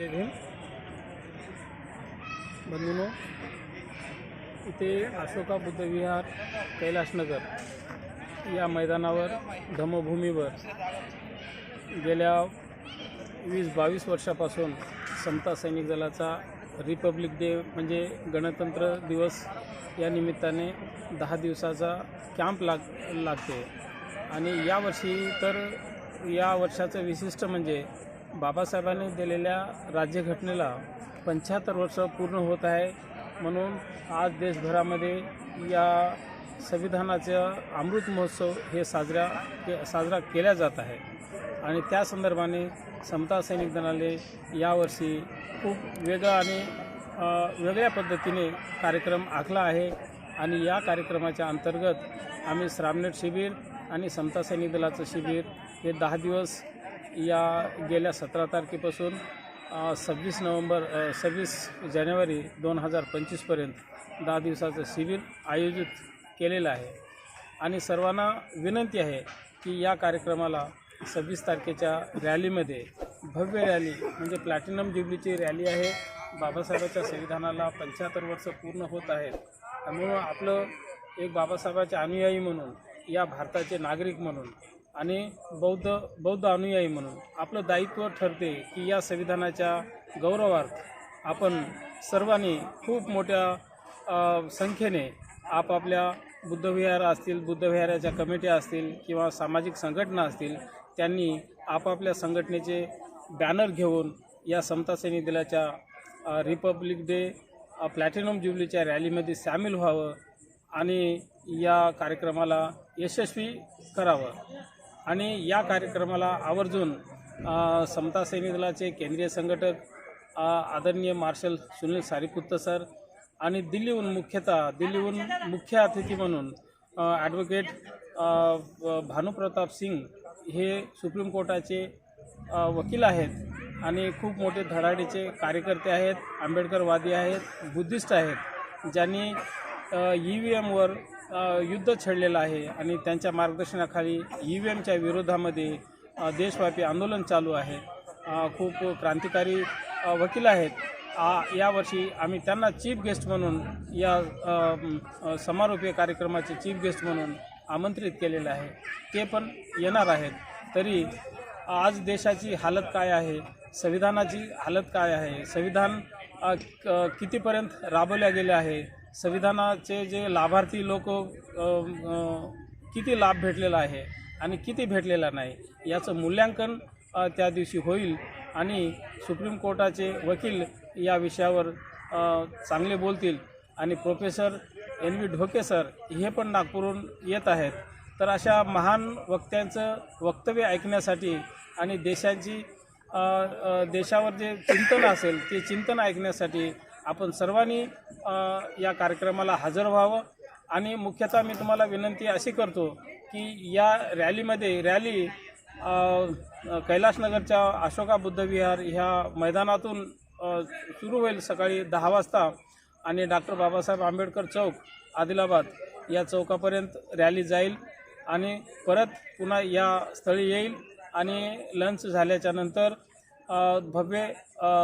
जय भीम बंधूनो इथे अशोका बुद्धविहार कैलासनगर या मैदानावर धम्मभूमीवर गेल्या वीस बावीस वर्षापासून समता सैनिक दलाचा रिपब्लिक डे म्हणजे गणतंत्र दिवस या निमित्ताने दहा दिवसाचा कॅम्प लाग लागते. आणि यावर्षी तर या वर्षाचं विशिष्ट म्हणजे बाबासाहेबांनी दिलेल्या राज्यघटनेला पंच्याहत्तर वर्ष पूर्ण होत आहे. म्हणून आज देशभरामध्ये या संविधानाचा अमृत महोत्सव हे साजरा के साजरा केला जात आहे. आणि त्या संदर्भाने समता सैनिक दलाने यावर्षी खूप वेगळा आणि वेगळ्या पद्धतीने कार्यक्रम आखला आहे. आणि या कार्यक्रमाच्या अंतर्गत आम्ही श्रामनेट शिबिर आणि समता सैनिक दलाचं शिबिर हे दहा दिवस या गेल्या सतरा तारखेपासून सव्वीस नोव्हेंबर सव्वीस जानेवारी दोन हजार पंचवीसपर्यंत दहा दिवसाचं शिबिर आयोजित केलेलं आहे. आणि सर्वांना विनंती आहे की या कार्यक्रमाला सव्वीस तारखेच्या रॅलीमध्ये भव्य रॅली म्हणजे प्लॅटिनम ज्युबलीची रॅली आहे. बाबासाहेबांच्या संविधानाला पंच्याहत्तर वर्ष पूर्ण होत आहेत. त्यामुळं आपलं एक बाबासाहेबाचे अनुयायी म्हणून या भारताचे नागरिक म्हणून आणि बौद्ध बौद्ध अनुयायी म्हणून आपलं दायित्व ठरते की या संविधानाच्या गौरवार्थ आपण सर्वांनी खूप मोठ्या संख्येने आपापल्या बुद्धविहार असतील बुद्धविहाराच्या कमिट्या असतील किंवा सामाजिक संघटना असतील त्यांनी आपापल्या संघटनेचे बॅनर घेऊन या समता सैनिक दलाच्या रिपब्लिक डे प्लॅटिनम ज्युबलीच्या रॅलीमध्ये सामील व्हावं आणि या कार्यक्रमाला यशस्वी करावं. आणि या कार्यक्रमाला आवर्जून समता सैनिक दलाचे केंद्रीय संघटक आदरणीय मार्शल सुनील सारीपुत्त सर आणि दिल्लीहून मुख्यतः दिल्लीहून मुख्य अतिथी म्हणून ॲडव्होकेट भानुप्रताप सिंग हे सुप्रीम कोर्टाचे वकील आहेत आणि खूप मोठे धडाडीचे कार्यकर्ते आहेत आंबेडकरवादी आहेत बुद्धिस्ट आहेत ज्यांनी ई व्ही एमवर युद्ध छेडलेलं आहे आणि त्यांच्या मार्गदर्शनाखाली ई व्ही एमच्या विरोधामध्ये देशव्यापी आंदोलन चालू आहे. खूप क्रांतिकारी वकील आहेत. आ यावर्षी आम्ही त्यांना चीफ गेस्ट म्हणून या समारोपीय कार्यक्रमाचे चीफ गेस्ट म्हणून आमंत्रित केलेलं आहे. ते पण येणार आहेत. तरी आज देशाची हालत काय आहे? संविधानाची हालत काय आहे? संविधान कितीपर्यंत राबवल्या गेले आहे? संविधानाचे जे लाभार्थी लोक किती लाभ भेटलेला आहे आणि किती भेटलेला नाही याचं मूल्यांकन त्या दिवशी होईल आणि सुप्रीम कोर्टाचे वकील या विषयावर चांगले बोलतील. आणि professor N V Dhoke sir हे पण नागपूरहून येत आहेत. तर अशा महान वक्त्यांचं वक्तव्य ऐकण्यासाठी आणि देशाची देशावर जे चिंतन असेल ते चिंतन ऐकण्यासाठी आपण सर्वांनी या कार्यक्रमाला हजर व्हावं. आणि मुख्यतः मी तुम्हाला विनंती अशी करतो की या रॅलीमध्ये रॅली कैलासनगरच्या अशोका बुद्ध विहार ह्या मैदानातून सुरू होईल सकाळी दहा वाजता. आणि डॉक्टर बाबासाहेब आंबेडकर चौक आदिलाबाद या चौकापर्यंत रॅली जाईल. आणि परत पुन्हा या स्थळी येईल. आणि लंच झाल्याच्यानंतर भव्य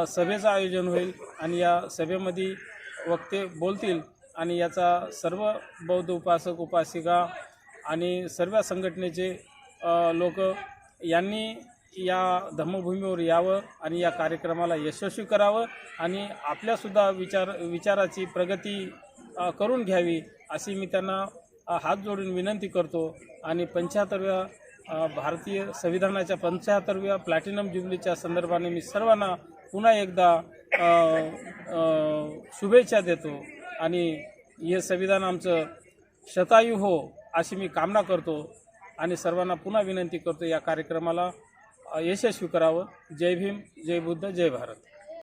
सभेचं आयोजन होईल आणि या सभेमध्ये वक्ते बोलतील आणि याचा सर्व बौद्ध उपासक उपासिका आणि सर्व संघटनेचे लोक यांनी या धम्मभूमीवर यावं आणि या कार्यक्रमाला यशस्वी करावं आणि आपल्यासुद्धा विचार विचाराची प्रगती करून घ्यावी अशी मी त्यांना हात जोडून विनंती करतो. आणि पंच्याहत्तरव्या भारतीय संविधानाच्या पंच्याहत्तरव्या प्लॅटिनम जुबलीच्या संदर्भाने मी सर्वांना पुन्हा एकदा शुभेच्छा देतो. आणि हे संविधान आमचं शतायू हो अशी मी कामना करतो आणि सर्वांना पुन्हा विनंती करतो या कार्यक्रमाला यशस्वी करावं. जय भीम जय बुद्ध जय भारत.